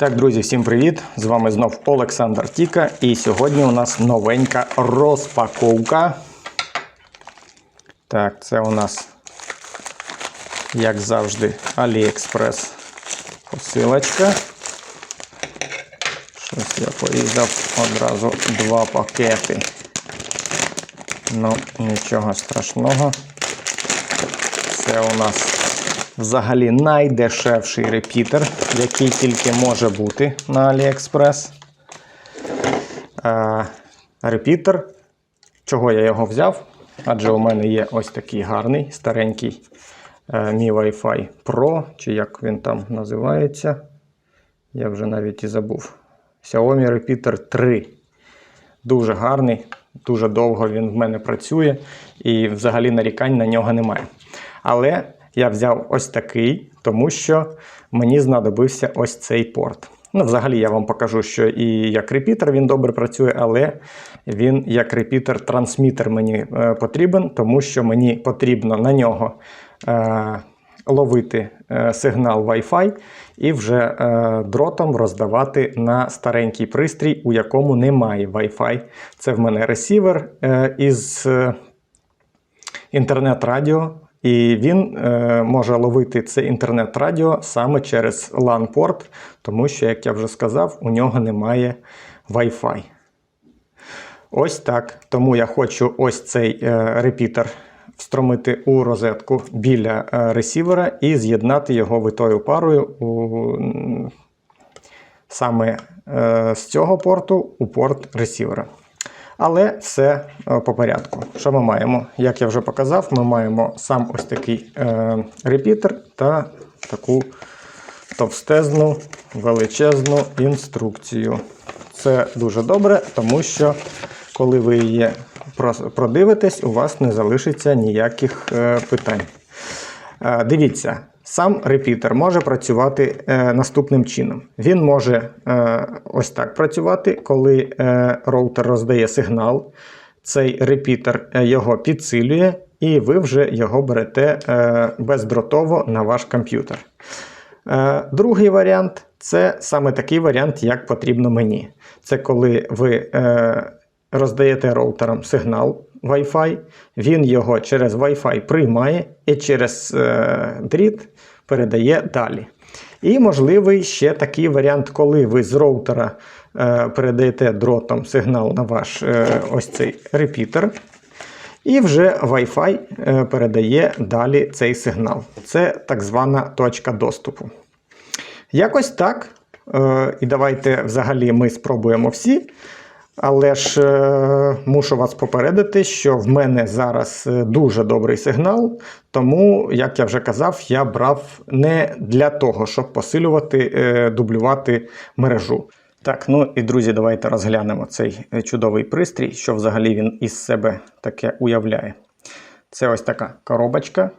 Так, друзі, всім привіт! З вами знов Олександр Тіка. І сьогодні у нас новенька розпаковка. Так, це у нас, як завжди, AliExpress посилочка. Щось я порізав одразу два пакети. Ну, нічого страшного. Це у нас взагалі найдешевший репітер, який тільки може бути на AliExpress. Е, Репітер. Чого я його взяв? Адже у мене є ось такий гарний старенький е, мій Wi-Fi Pro, чи як він там називається. Я вже навіть і забув. Xiaomi Repeater 3. Дуже гарний, дуже довго він в мене працює, і взагалі нарікань на нього немає. Але я взяв ось такий, тому що мені знадобився ось цей порт. Ну, взагалі, я вам покажу, що і як репітер він добре працює, але він як репітер-трансмітер мені е, потрібен, тому що мені потрібно на нього е, ловити е, сигнал Wi-Fi і вже е, дротом роздавати на старенький пристрій, у якому немає Wi-Fi. Це в мене ресівер е, із е, інтернет-радіо. І він е, може ловити це інтернет-радіо саме через LAN-порт, тому що, як я вже сказав, у нього немає Wi-Fi. Ось так. Тому я хочу ось цей е, репітер встромити у розетку біля е, ресівера і з'єднати його витою парою у, саме е, з цього порту у порт ресівера. Але все е, по порядку. Що ми маємо? Як я вже показав, ми маємо сам ось такий е, репітер та таку товстезну, величезну інструкцію. Це дуже добре, тому що коли ви її продивитесь, у вас не залишиться ніяких е, питань. Е, Дивіться, сам репітер може працювати е, наступним чином. Він може е, ось так працювати, коли е, роутер роздає сигнал. Цей репітер е, його підсилює, і ви вже його берете е, бездротово на ваш комп'ютер. Е, Другий варіант це саме такий варіант, як потрібно мені. Це коли ви е, роздаєте роутером сигнал Wi-Fi, він його через Wi-Fi приймає і через е, дріт передає далі. І можливий ще такий варіант, коли ви з роутера е, передаєте дротом сигнал на ваш е, ось цей репітер. І вже Wi-Fi е, передає далі цей сигнал. Це так звана точка доступу. Якось так. Е, І давайте взагалі ми спробуємо всі. Але ж е, мушу вас попередити, що в мене зараз е, дуже добрий сигнал. Тому, як я вже казав, я брав не для того, щоб посилювати, е, дублювати мережу. Так, ну і друзі, давайте розглянемо цей е, чудовий пристрій, що взагалі він із себе таке уявляє. Це ось така коробочка.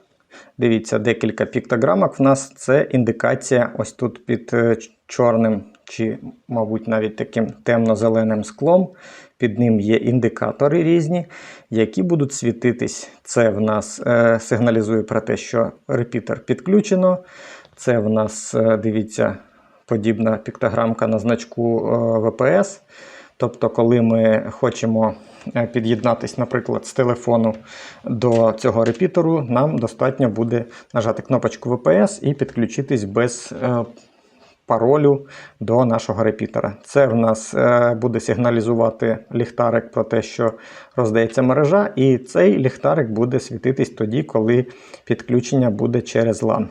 Дивіться, декілька піктограмок в нас це індикація ось тут під е, чорним чи, мабуть, навіть таким темно-зеленим склом. Під ним є індикатори різні, які будуть світитись. Це в нас е, сигналізує про те, що репітер підключено. Це в нас, е, дивіться, подібна піктограмка на значку е, VPS. Тобто, коли ми хочемо е, під'єднатись, наприклад, з телефону до цього репітеру, нам достатньо буде нажати кнопочку VPS і підключитись без е, паролю до нашого репітера. Це в нас е, буде сигналізувати ліхтарик про те, що роздається мережа, і цей ліхтарик буде світитись тоді, коли підключення буде через LAN.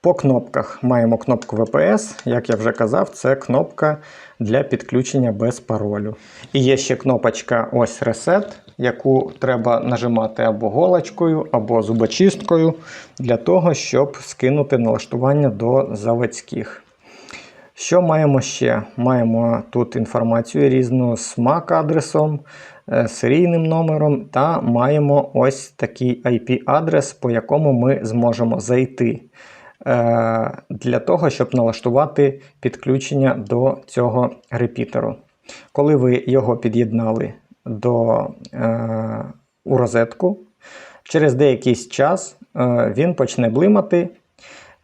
По кнопках маємо кнопку VPS. Як я вже казав, це кнопка для підключення без паролю. І є ще кнопочка ось Reset, яку треба нажимати або голочкою, або зубочисткою для того, щоб скинути налаштування до заводських. Що маємо ще? Маємо тут інформацію різну з MAC-адресом, е, серійним номером, та маємо ось такий IP-адрес, по якому ми зможемо зайти е, для того, щоб налаштувати підключення до цього репітеру. Коли ви його під'єднали до, е, у розетку, через деякий час е, він почне блимати.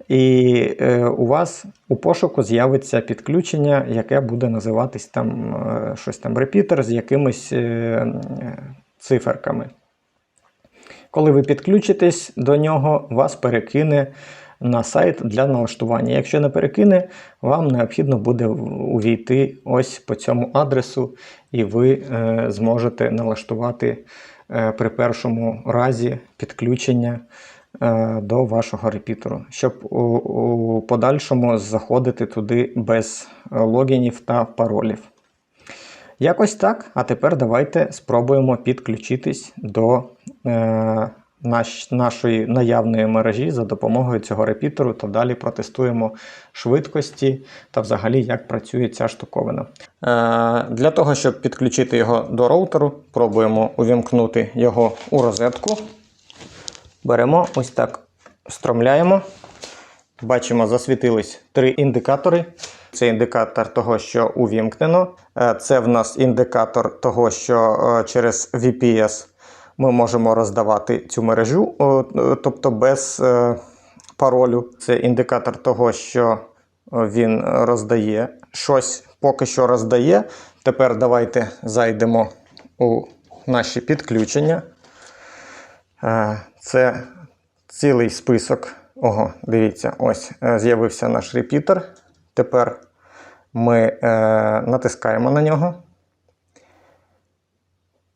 і е, у вас у пошуку з'явиться підключення, яке буде називатись там е, щось там репітер з якимись е, циферками. Коли ви підключитесь до нього, вас перекине на сайт для налаштування. Якщо не перекине, вам необхідно буде увійти ось по цьому адресу, і ви е, зможете налаштувати е, при першому разі підключення е, до вашого репітеру, щоб у, подальшому заходити туди без логінів та паролів. Якось так. А тепер давайте спробуємо підключитись до наш, нашої наявної мережі за допомогою цього репітеру та далі протестуємо швидкості та взагалі як працює ця штуковина. Е, для того, щоб підключити його до роутеру, пробуємо увімкнути його у розетку. Беремо ось так, встромляємо. Бачимо, засвітились три індикатори. Це індикатор того, що увімкнено. Е, Це в нас індикатор того, що е, через VPS ми можемо роздавати цю мережу, е, тобто без е, паролю. Це індикатор того, що е, він роздає щось поки що роздає. Тепер давайте зайдемо у наші підключення. Це цілий список. Ого, дивіться, ось з'явився наш репітер. Тепер ми е, натискаємо на нього.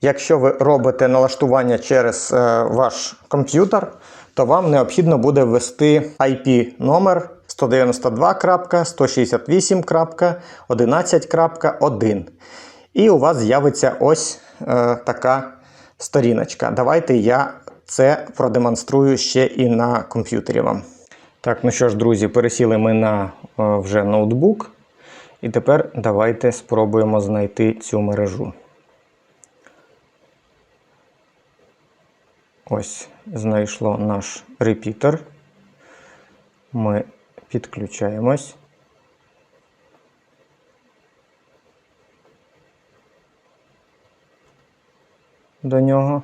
Якщо ви робите налаштування через е, ваш комп'ютер, то вам необхідно буде ввести IP номер 192.168.11.1. І у вас з'явиться ось е, така сторіночка. Давайте я це продемонструю ще і на комп'ютері вам. Так, ну що ж, друзі, пересіли ми на е, вже ноутбук. І тепер давайте спробуємо знайти цю мережу. Ось знайшло наш репітер. Ми підключаємось. До нього.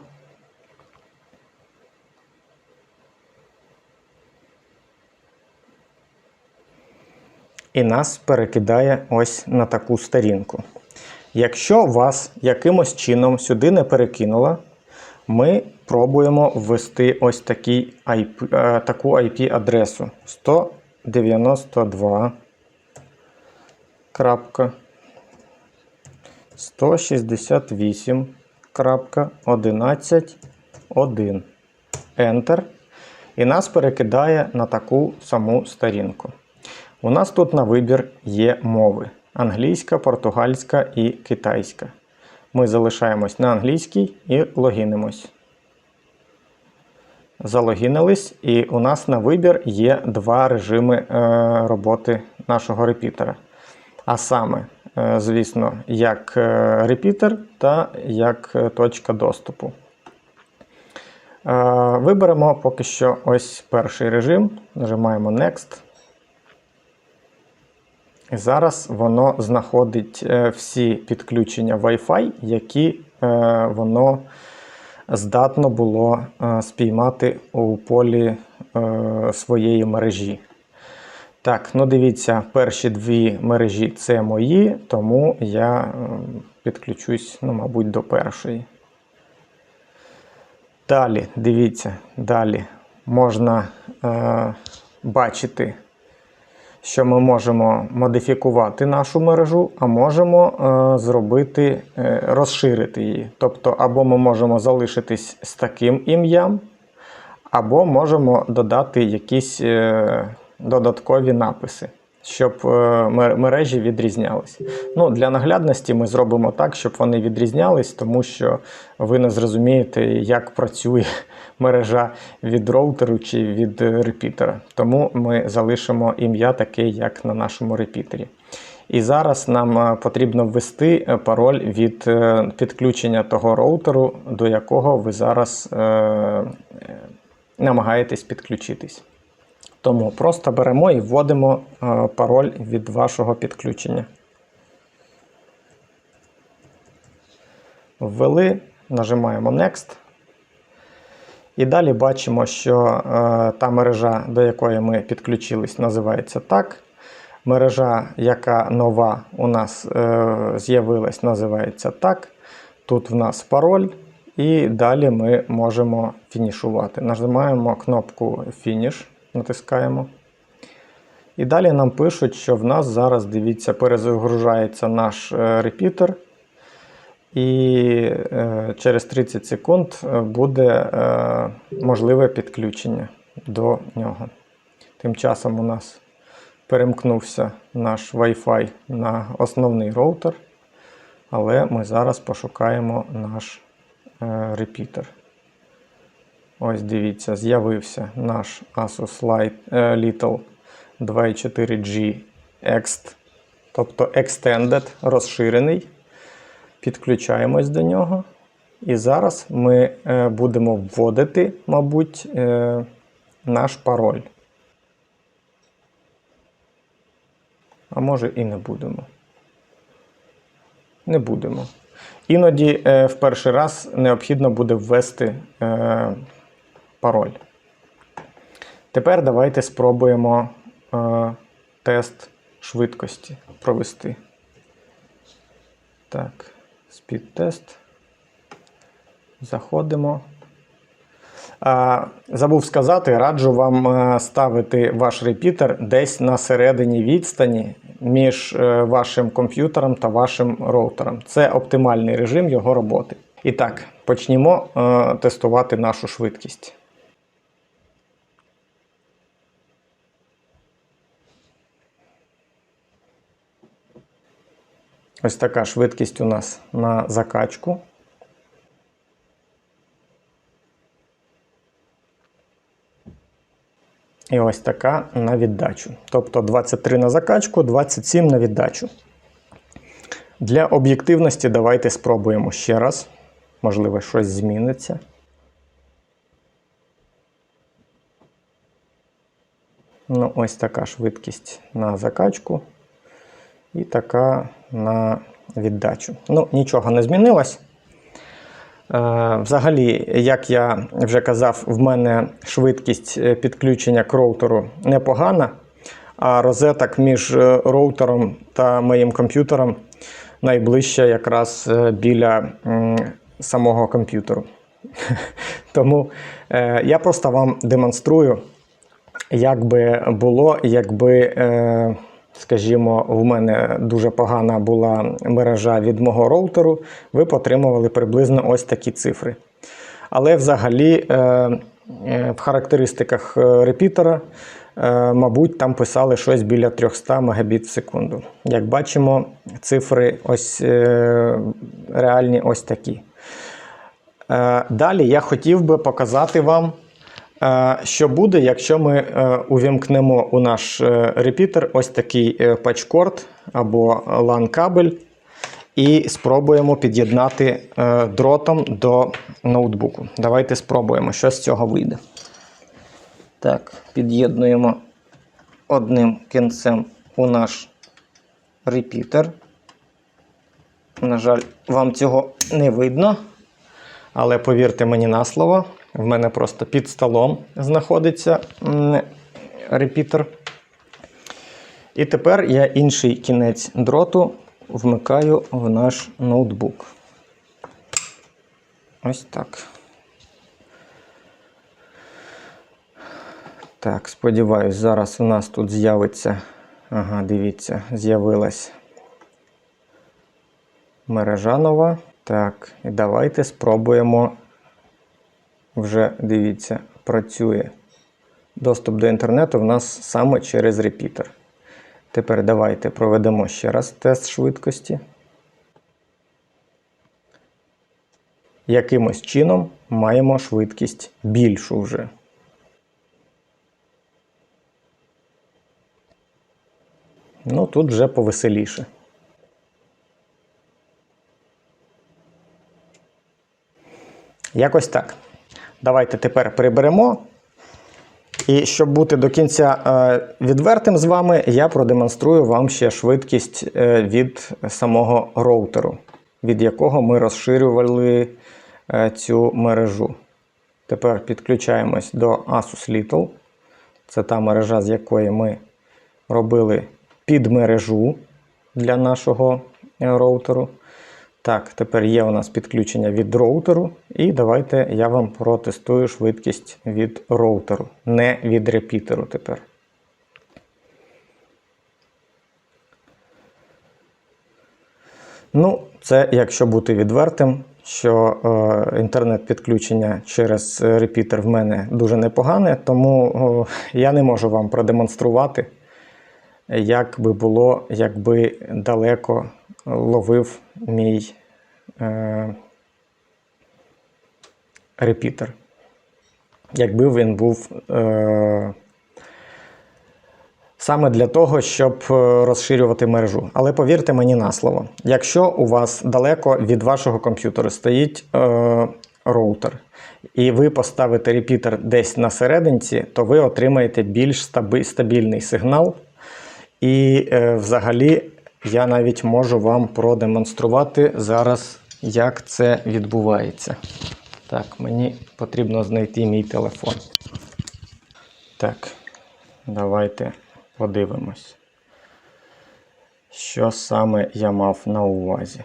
І нас перекидає ось на таку сторінку. Якщо вас якимось чином сюди не перекинуло, ми пробуємо ввести ось такий IP, е, таку IP-адресу 192. 168.11.1. Enter. І нас перекидає на таку саму сторінку. У нас тут на вибір є мови: англійська, португальська і китайська. Ми залишаємось на англійській і логінимось. Залогінились, і у нас на вибір є два режими е, роботи нашого репітера. А саме, е, звісно, як е, репітер та як точка доступу. Виберемо поки що ось перший режим. Нажимаємо Next. І зараз воно знаходить всі підключення Wi-Fi, які воно здатно було е, спіймати у полі своєї мережі. Так, ну дивіться, перші дві мережі це мої, тому я підключусь, ну, мабуть, до першої. Далі, дивіться, далі можна е, бачити що ми можемо модифікувати нашу мережу, а можемо е, зробити, е, розширити її. Тобто, або ми можемо залишитись з таким ім'ям, або можемо додати якісь е, додаткові написи. Щоб е, мережі відрізнялись. Ну, Для наглядності ми зробимо так, щоб вони відрізнялись, тому що ви не зрозумієте, як працює мережа від роутеру чи від репітера. Тому ми залишимо ім'я таке, як на нашому репітері. І зараз нам е, потрібно ввести е, пароль від підключення того роутеру, до якого ви зараз е, намагаєтесь підключитись. Тому просто беремо і вводимо е, пароль від вашого підключення. Ввели, нажимаємо Next. І далі бачимо, що е, та мережа, до якої ми підключились, називається так. Мережа, яка нова у нас е, з'явилась, називається так. Тут в нас пароль, і далі ми можемо фінішувати. Нажимаємо кнопку Фініш, натискаємо. І далі нам пишуть, що в нас зараз, дивіться, перезагружається наш е, репітер. І е, через 30 секунд е, буде можливе підключення до нього. Тим часом у нас перемкнувся наш Wi-Fi на основний роутер, але ми зараз пошукаємо наш репітер. Ось дивіться, з'явився наш Asus Light, е, Little 2.4G Ext, тобто Extended, розширений. Підключаємось до нього. І зараз ми е, будемо вводити, мабуть, е, наш пароль. А може і не будемо. Не будемо. Іноді в перший раз необхідно буде ввести пароль. Тепер давайте спробуємо е, тест швидкості провести. Так, спід-тест. Заходимо. Забув сказати, раджу вам е, ставити ваш репітер десь на середині відстані між е, вашим комп'ютером та вашим роутером. Це оптимальний режим його роботи. І так, почнімо е, тестувати нашу швидкість. Ось така швидкість у нас на закачку. І ось така на віддачу. Тобто 23 на закачку, 27 на віддачу. Для об'єктивності давайте спробуємо ще раз. Можливо, щось зміниться. Ну, ось така швидкість на закачку. І така на віддачу. Ну, нічого не змінилось. Е, Взагалі, як я вже казав, в мене швидкість е, підключення к роутеру непогана, а розеток між е, роутером та моїм комп'ютером найближче якраз біля самого комп'ютеру. Тому я просто вам демонструю, як би було, якби. Скажімо, в мене дуже погана була мережа від мого роутеру, ви б отримували приблизно ось такі цифри. Але взагалі е, е, в характеристиках е, репітера, мабуть, там писали щось біля 300 Мбіт в секунду. Як бачимо, цифри ось реальні ось такі. Далі я хотів би показати вам. Що буде, якщо ми е, увімкнемо у наш е, репітер ось такий е, патчкорд або LAN-кабель і спробуємо під'єднати дротом до ноутбуку. Давайте спробуємо, що з цього вийде. Так, під'єднуємо одним кінцем у наш репітер. На жаль, вам цього не видно. Але повірте мені на слово, в мене просто під столом знаходиться репітер. І тепер я інший кінець дроту вмикаю в наш ноутбук. Ось так. Так, сподіваюсь, зараз у нас тут з'явиться. Ага, дивіться, з'явилась мережа нова. Так, і давайте спробуємо. Вже дивіться, працює. Доступ до інтернету в нас саме через репітер. Тепер давайте проведемо ще раз тест швидкості. Якимось чином маємо швидкість більшу вже. Ну, тут вже повеселіше. Якось так. Давайте тепер приберемо. І щоб бути до кінця е, відвертим з вами, я продемонструю вам ще швидкість е, від самого роутеру, від якого ми розширювали е, цю мережу. Тепер підключаємось до Asus Little. Це та мережа, з якої ми робили підмережу для нашого роутеру. Так, тепер є у нас підключення від роутеру. І давайте я вам протестую швидкість від роутеру, не від репітеру тепер. Ну, це якщо бути відвертим, що е, інтернет-підключення через е, репітер в мене дуже непогане, тому о, я не можу вам продемонструвати, як би було, якби далеко ловив мій е, репітер. Якби він був е, саме для того, щоб е, розширювати мережу. Але повірте мені на слово, якщо у вас далеко від вашого комп'ютера стоїть е, роутер, і ви поставите репітер десь на серединці, то ви отримаєте більш стабільний сигнал. І е, взагалі я навіть можу вам продемонструвати зараз, як це відбувається. Так, мені потрібно знайти мій телефон. Так, давайте подивимось, що саме я мав на увазі.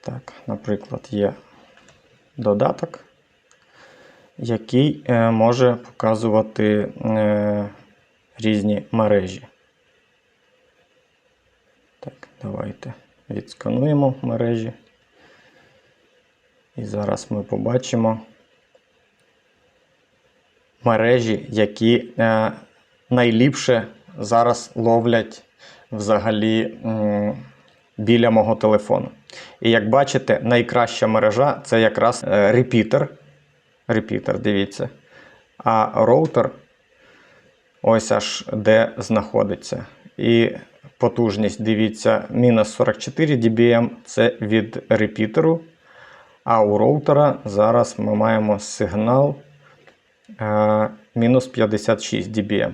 Так, наприклад, є додаток, який е, може показувати е, різні мережі. Так, давайте відскануємо мережі. І зараз ми побачимо мережі, які е, найліпше зараз ловлять взагалі м, біля мого телефону. І як бачите, найкраща мережа це якраз е, репітер. Репітер, дивіться. А роутер ось аж де знаходиться. І потужність, дивіться, мінус 44 dBm це від репітеру. А у роутера зараз ми маємо сигнал е, мінус 56 dBm.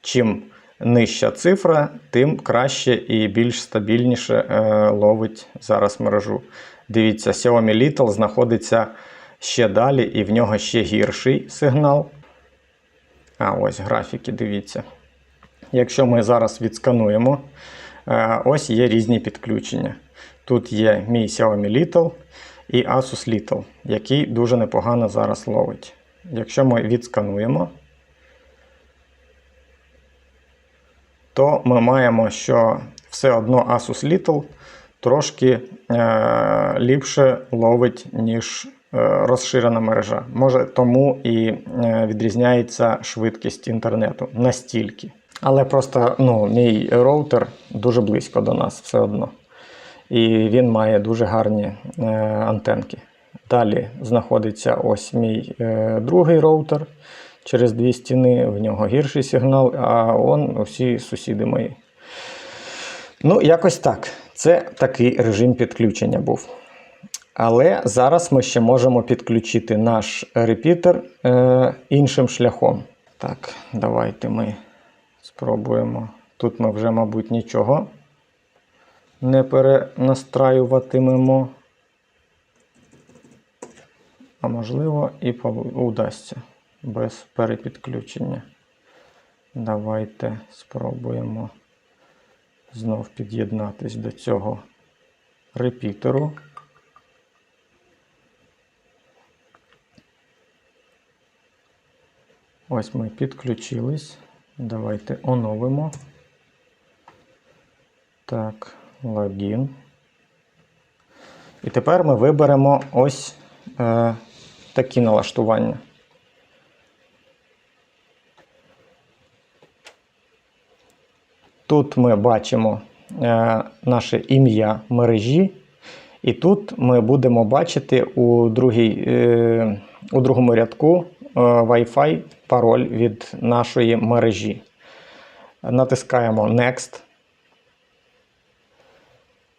Чим нижча цифра, тим краще і більш стабільніше е, ловить зараз мережу. Дивіться, Xiaomi Little знаходиться ще далі, і в нього ще гірший сигнал. А ось графіки, дивіться. Якщо ми зараз відскануємо, е, ось є різні підключення. Тут є мій Xiaomi Little і Asus Little, який дуже непогано зараз ловить. Якщо ми відскануємо, то ми маємо, що все одно Asus Little трошки е, ліпше ловить, ніж е, розширена мережа. Може, тому і е, відрізняється швидкість інтернету настільки. Але просто ну, мій роутер дуже близько до нас все одно. І він має дуже гарні е, антенки. Далі знаходиться ось мій е, другий роутер через дві стіни, в нього гірший сигнал, а он усі сусіди мої. Ну, якось так. Це такий режим підключення був. Але зараз ми ще можемо підключити наш репітер е, іншим шляхом. Так, давайте ми спробуємо. Тут ми вже, мабуть, нічого не перенастраюватимемо. А можливо, і удасться без перепідключення. Давайте спробуємо знов під'єднатись до цього репітеру. Ось ми підключились. Давайте оновимо. Так, логін. І тепер ми виберемо ось е, такі налаштування. Тут ми бачимо е, наше ім'я мережі, і тут ми будемо бачити у, другій, е, у другому рядку Wi-Fi пароль від нашої мережі. Натискаємо Next.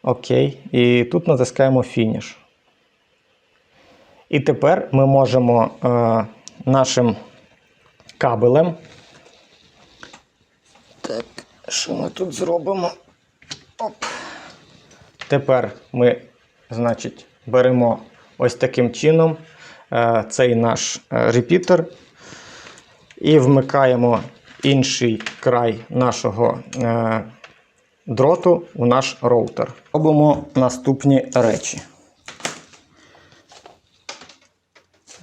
Окей. І тут натискаємо Finish. І тепер ми можемо е, нашим кабелем. Так, що ми тут зробимо? Оп. Тепер ми, значить, беремо ось таким чином е, цей наш е, репітер і вмикаємо інший край нашого е, дроту у наш роутер. Робимо наступні речі.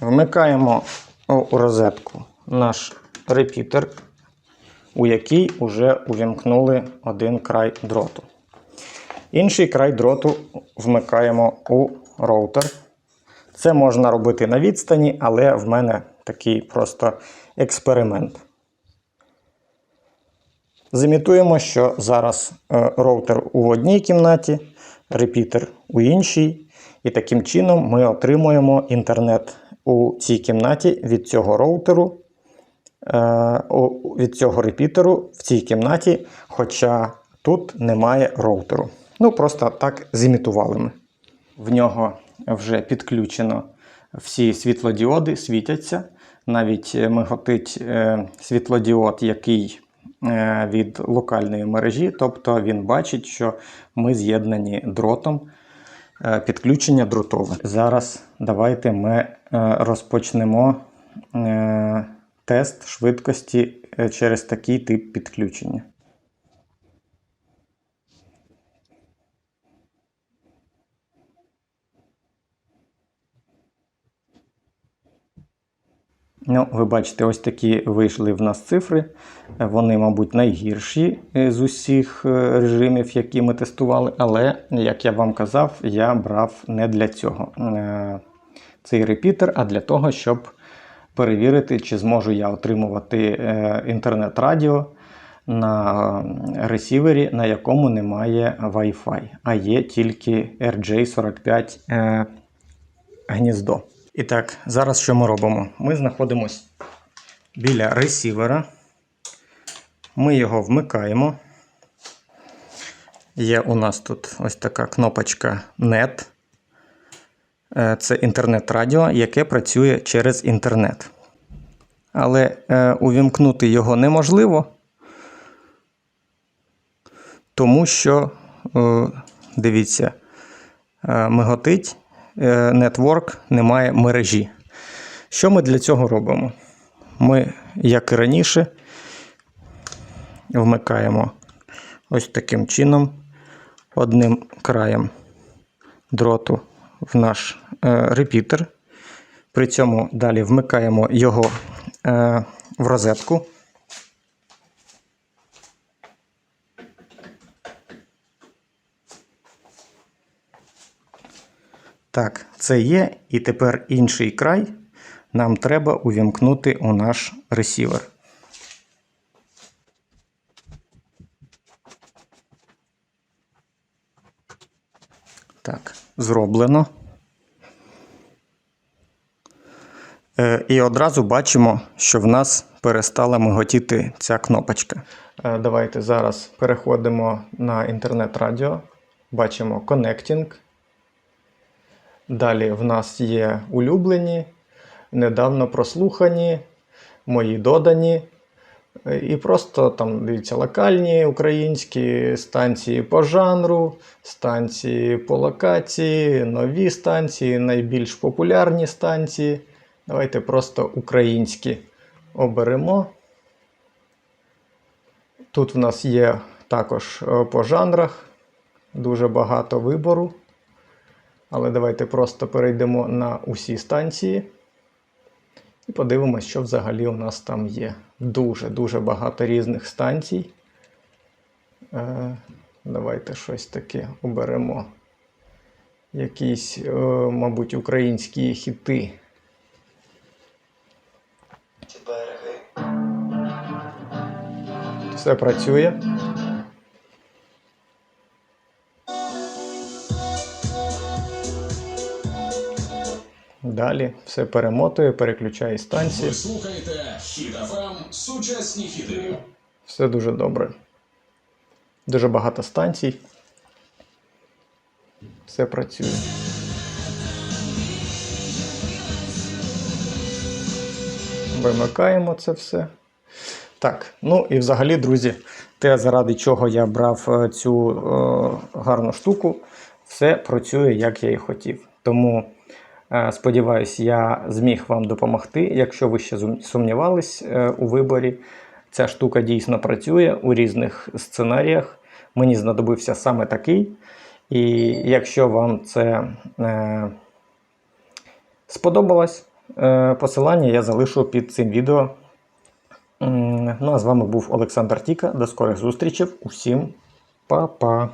Вмикаємо у розетку наш репітер, у який вже увімкнули один край дроту. Інший край дроту вмикаємо у роутер. Це можна робити на відстані, але в мене такий просто експеримент. Зімітуємо, що зараз е, роутер у одній кімнаті, репітер у іншій, і таким чином ми отримуємо інтернет у цій кімнаті від цього роутеру, е, від цього репітеру в цій кімнаті, хоча тут немає роутеру. Ну, просто так зімітували ми. В нього вже підключено всі світлодіоди, світяться. Навіть е, миготить е, світлодіод, який е, від локальної мережі, тобто він бачить, що ми з'єднані дротом. Підключення дротове. Зараз давайте ми розпочнемо тест швидкості через такий тип підключення. Ну, ви бачите, ось такі вийшли в нас цифри. Вони, мабуть, найгірші е, з усіх е, режимів, які ми тестували. Але, як я вам казав, я брав не для цього е, цей репітер, а для того, щоб перевірити, чи зможу я отримувати інтернет-радіо на ресівері, на якому немає Wi-Fi, а є тільки RJ45 е, гніздо. І так, зараз що ми робимо? Ми знаходимося біля ресівера. Ми його вмикаємо. Є у нас тут ось така кнопочка NET. Е, Це інтернет-радіо, яке працює через інтернет. Але е, увімкнути його неможливо, тому що, е, дивіться, миготить нетворк, немає мережі. Що ми для цього робимо? Ми, як і раніше, вмикаємо ось таким чином одним краєм дроту в наш е, репітер. При цьому далі вмикаємо його е, в розетку. Так, це є. І тепер інший край нам треба увімкнути у наш ресівер. Так, зроблено. Е, І одразу бачимо, що в нас перестала миготіти ця кнопочка. Е, Давайте зараз переходимо на інтернет-радіо. Бачимо Connecting. Далі в нас є улюблені, недавно прослухані, мої додані. І просто там дивіться локальні українські станції по жанру, станції по локації, нові станції, найбільш популярні станції. Давайте просто українські оберемо. Тут в нас є також е, по жанрах дуже багато вибору. Але давайте просто перейдемо на усі станції і подивимось, що взагалі у нас там є. Дуже-дуже багато різних станцій. Е, давайте щось таке оберемо. Якісь, е, мабуть, українські хіти. Все працює. Далі все перемотує, переключає станції. Ви слухаєте Хіт-ФМ Сучасні хіти. Все дуже добре. Дуже багато станцій. Все працює. Вимикаємо це все. Так, ну і взагалі, друзі, те, заради чого я брав е, цю е, гарну штуку, все працює, як я і хотів. Тому Сподіваюсь, я зміг вам допомогти. Якщо ви ще сумнівались е, у виборі, ця штука дійсно працює у різних сценаріях. Мені знадобився саме такий. І якщо вам це е, сподобалось, е, посилання я залишу під цим відео. Ну а з вами був Олександр Тіка. До скорих зустрічей. Усім па-па.